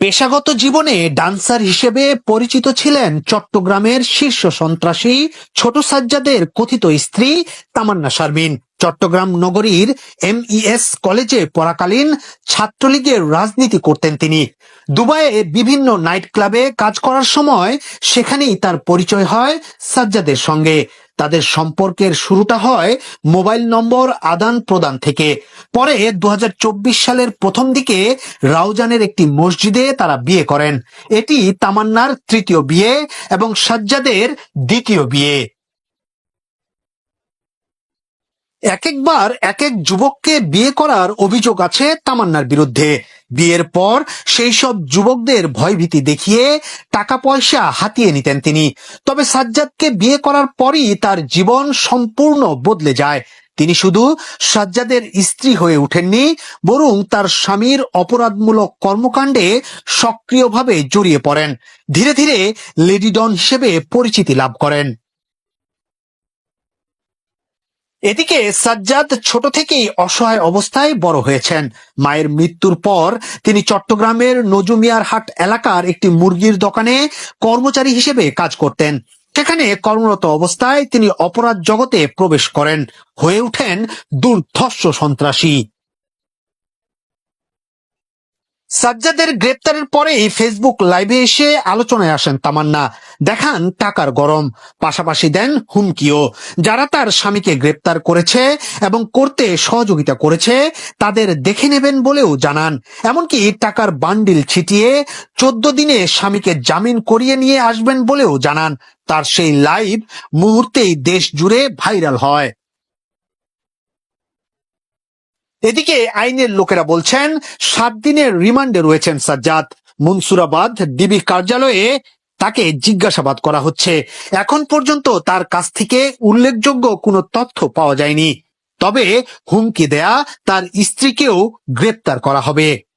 পেশাগত জীবনে ডান্সার হিসেবে পরিচিত ছিলেন চট্টগ্রামের শীর্ষ সন্ত্রাসী ছোট সাজ্জাদের কথিত স্ত্রী তামান্না শারমিন। চট্টগ্রাম নগরীর এমইএস কলেজে পড়াকালীন ছাত্রলীগের রাজনীতি করতেন তিনি। দুবাইয়ে বিভিন্ন নাইট ক্লাবে কাজ করার সময় সেখানেই তার পরিচয় হয় সাজ্জাদের সঙ্গে। তাদের সম্পর্কের শুরুটা হয় মোবাইল নম্বর আদান প্রদান থেকে। পরে দু হাজার চব্বিশ সালের প্রথম দিকে রাউজানের একটি মসজিদে তারা বিয়ে করেন। এটি তামান্নার তৃতীয় বিয়ে এবং সাজ্জাদের দ্বিতীয় বিয়ে। এক একবার এক এক যুবককে বিয়ে করার অভিযোগ আছে তামান্নার বিরুদ্ধে। বিয়ের পর সেই সব যুবকদের ভয়ভীতি দেখিয়ে টাকা পয়সা হাতিয়ে নিতেন তিনি। তবে সাজ্জাদকে বিয়ে করার পরই তার জীবন সম্পূর্ণ বদলে যায়। তিনি শুধু সাজ্জাদের স্ত্রী হয়ে ওঠেননি, বরং তার স্বামীর অপরাধমূলক কর্মকাণ্ডে সক্রিয়ভাবে জড়িয়ে পড়েন। ধীরে ধীরে লেডিডন হিসেবে পরিচিতি লাভ করেন। এদিকে সাজ্জাদ ছোট থেকেই অসহায় অবস্থায় বড় হয়েছেন। মায়ের মৃত্যুর পর তিনি চট্টগ্রামের নজুমিয়ার হাট এলাকার একটি মুরগির দোকানে কর্মচারী হিসেবে কাজ করতেন। সেখানে কর্মরত অবস্থায় তিনি অপরাধ জগতে প্রবেশ করেন। হয়ে ওঠেন দুর্ধর্ষ সন্ত্রাসী। সাজ্জাদের গ্রেপ্তারের পরেই ফেসবুক লাইভে এসে আলোচনায় আসেন তামান্না। দেখান টাকার গরম। পাশাপাশি দেন হুমকিও। যারা তার স্বামীকে গ্রেপ্তার করেছে এবং করতে সহযোগিতা করেছে, তাদের দেখে নেবেন বলেও জানান। এমনকি টাকার বান্ডিল ছিটিয়ে চোদ্দ দিনে স্বামীকে জামিন করিয়ে নিয়ে আসবেন বলেও জানান। তার সেই লাইভ মুহূর্তেই দেশ জুড়ে ভাইরাল হয়। এদিকে আইনের লোকেরা বলছেন, সাত দিনের রিমান্ডে রয়েছেন সাজ্জাদ। মনসুরাবাদ, ডিবি কার্যালয়ে তাকে জিজ্ঞাসাবাদ করা হচ্ছে। এখন পর্যন্ত তার কাছ থেকে উল্লেখযোগ্য কোনো তথ্য পাওয়া যায়নি। তবে হুমকি দেয়া তার স্ত্রীকেও গ্রেপ্তার করা হবে।